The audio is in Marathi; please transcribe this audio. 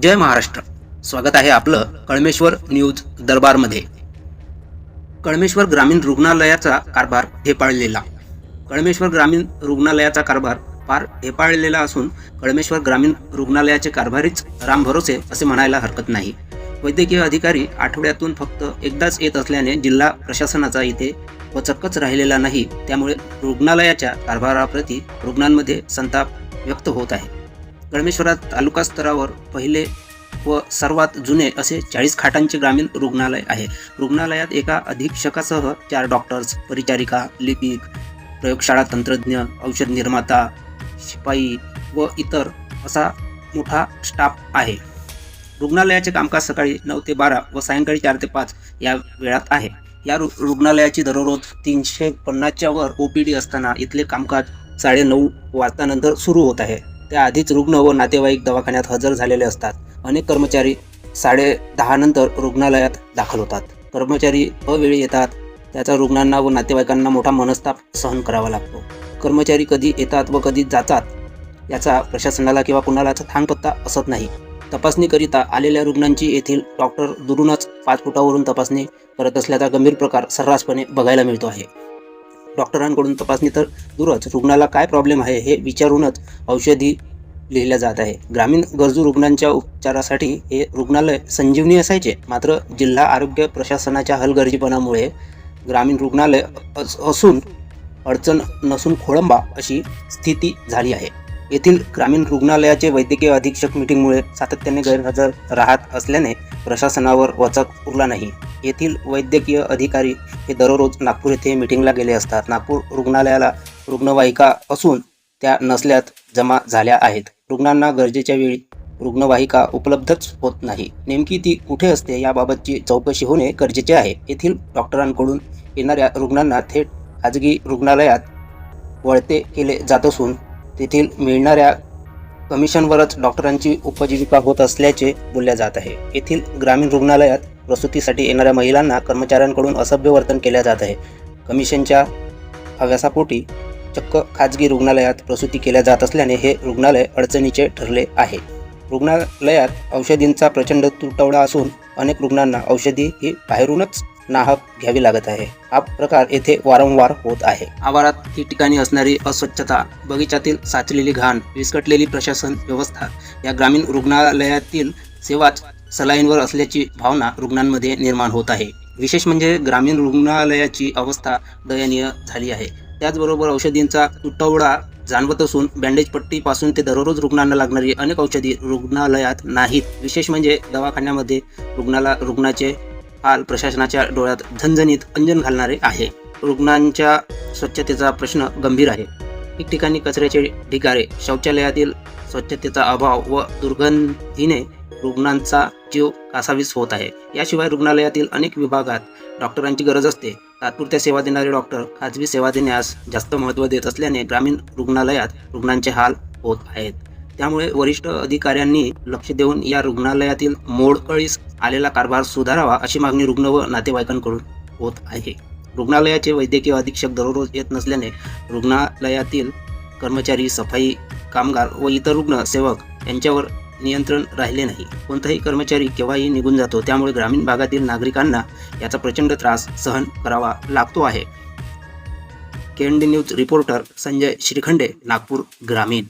जय महाराष्ट्र. स्वागत आहे आपलं कळमेश्वर न्यूज दरबारमध्ये. कळमेश्वर ग्रामीण रुग्णालयाचा कारभार हेपाळलेला कळमेश्वर ग्रामीण रुग्णालयाचा कारभार फार हेपाळलेला असून कळमेश्वर ग्रामीण रुग्णालयाचे कारभारीच राम भरोसे असे म्हणायला हरकत नाही. वैद्यकीय अधिकारी आठवड्यातून फक्त एकदाच येत असल्याने जिल्हा प्रशासनाचा इथे वचक्कच राहिलेला नाही. त्यामुळे रुग्णालयाच्या कारभाराप्रती रुग्णांमध्ये संताप व्यक्त होत आहे. कळमेश्वरात तालुका स्तरावर पहिले व सर्वात जुने असे चाळीस खाटांचे ग्रामीण रुग्णालय आहे. रुग्णालयात एका अधीक्षकासह चार डॉक्टर्स परिचारिका लिपिक प्रयोगशाळा तंत्रज्ञ औषध निर्माता शिपाई व इतर असा मोठा स्टाफ आहे. रुग्णालयाचे कामकाज सकाळी नऊ ते बारा व सायंकाळी चार ते पाच या वेळात आहे. या रु रुग्णालयाची दररोज तीनशे पन्नासच्या वर ओ पी डी असताना इथले कामकाज साडेनऊ वाजतानंतर सुरू होत आहे. त्याआधीच रुग्ण व नातेवाईक दवाखान्यात हजर झालेले असतात. अनेक कर्मचारी साडे दहानंतर रुग्णालयात दाखल होतात. कर्मचारी अवेळी येतात. त्याचा रुग्णांना व नातेवाईकांना मोठा मनस्ताप सहन करावा लागतो. कर्मचारी कधी येतात व कधी जातात याचा प्रशासनाला किंवा कुणालाच थांगपत्ता असत नाही. तपासणीकरिता आलेल्या रुग्णांची येथील डॉक्टर दुरूनच पाच फुटावरून तपासणी करत असल्याचा गंभीर प्रकार सर्रासपणे बघायला मिळतो आहे. डॉक्टरांकडून तपासणी तर दूरच. रुग्णाला काय प्रॉब्लेम आहे हे विचारूनच औषधी लिहिल्या जात आहे. ग्रामीण गरजू रुग्णांच्या उपचारासाठी हे रुग्णालय संजीवनी असायचे. मात्र जिल्हा आरोग्य प्रशासनाच्या हलगर्जीपणामुळे ग्रामीण रुग्णालय अस- असून अडचण नसून खोळंबा अशी स्थिती झाली आहे. येथील ग्रामीण रुग्णालयाचे वैद्यकीय अधीक्षक मिटिंगमुळे सातत्याने गैरहजर राहत असल्याने प्रशासनावर वचक उरला नाही. येथील वैद्यकीय अधिकारी हे दररोज नागपूर येथे मिटिंगला गेले असतात. नागपूर रुग्णालयाला रुग्णवाहिका असून त्या नसल्यात जमा झाल्या आहेत. रुग्णांना गरजेच्या वेळी रुग्णवाहिका उपलब्धच होत नाही. नेमकी ती कुठे असते याबाबतची चौकशी होणे गरजेचे आहे. येथील डॉक्टरांकडून येणाऱ्या रुग्णांना थेट खाजगी रुग्णालयात वळते केले जात असून तेथील मिळणाऱ्या कमिशनवरच डॉक्टरांची उपजीविका होत असल्याचे बोलल्या जात आहे. येथील ग्रामीण रुग्णालयात प्रसूतीसाठी येणाऱ्या महिलांना कर्मचाऱ्यांकडून असभ्य वर्तन केल्या जात आहे. कमिशनच्या हव्यासापोटी चक्क खाजगी रुग्णालयात प्रसूती केल्या जात असल्याने हे रुग्णालय अडचणीचे ठरले आहे. रुग्णालयात औषधींचा प्रचंड तुटवडा असून अनेक रुग्णांना औषधी ही बाहेरूनच नाहक घ्यावी लागत आहे. हा प्रकार येथे वारंवार होत आहे. आवारात ठिकठिकाणी असणारी अस्वच्छता बगीचातील साचलेली घाण विस्कटलेली प्रशासन व्यवस्था या ग्रामीण रुग्णालयातील सेवाच सलाईनवर असल्याची भावना रुग्णांमध्ये निर्माण होत आहे. विशेष म्हणजे ग्रामीण रुग्णालयाची अवस्था दयनीय झाली आहे. त्याचबरोबर औषधींचा तुटवडा जाणवत असून बँडेज पट्टीपासून ते दररोज रुग्णांना लागणारी अनेक औषधी रुग्णालयात नाहीत. विशेष म्हणजे दवाखान्यामध्ये रुग्णाला रुग्णाचे हाल प्रशासनाच्या डोळ्यात झणझणीत अंजन घालणारे आहे. रुग्णांच्या स्वच्छतेचा प्रश्न गंभीर आहे. ठिकठिकाणी कचऱ्याचे ढिगारे शौचालयातील स्वच्छतेचा अभाव व दुर्गंधीने रुग्णांचा जीव कासावीस होत आहे. याशिवाय रुग्णालयातील अनेक विभागात डॉक्टरांची गरज असते. तात्पुरत्या सेवा देणारे डॉक्टर खाजगी सेवा देण्यास जास्त महत्त्व देत असल्याने ग्रामीण रुग्णालयात रुग्णांचे हाल होत आहेत. त्यामुळे वरिष्ठ अधिकाऱ्यांनी लक्ष देऊन या रुग्णालयातील मोडकळीस आलेला कारभार सुधारावा अशी मागणी रुग्ण व नातेवाईकांकडून होत आहे. रुग्णालयाचे वैद्यकीय अधीक्षक दररोज येत नसल्याने रुग्णालयातील कर्मचारी सफाई कामगार व इतर रुग्ण सेवक यांच्यावर नियंत्रण राहिले नाही. कोणताही कर्मचारी केव्हाही निघून जातो त्यामुळे ग्रामीण भागातील नागरिकांना याचा प्रचंड त्रास सहन करावा लागतो आहे. KND news reporter Sanjay Shrikhande Nagpur ग्रामीण.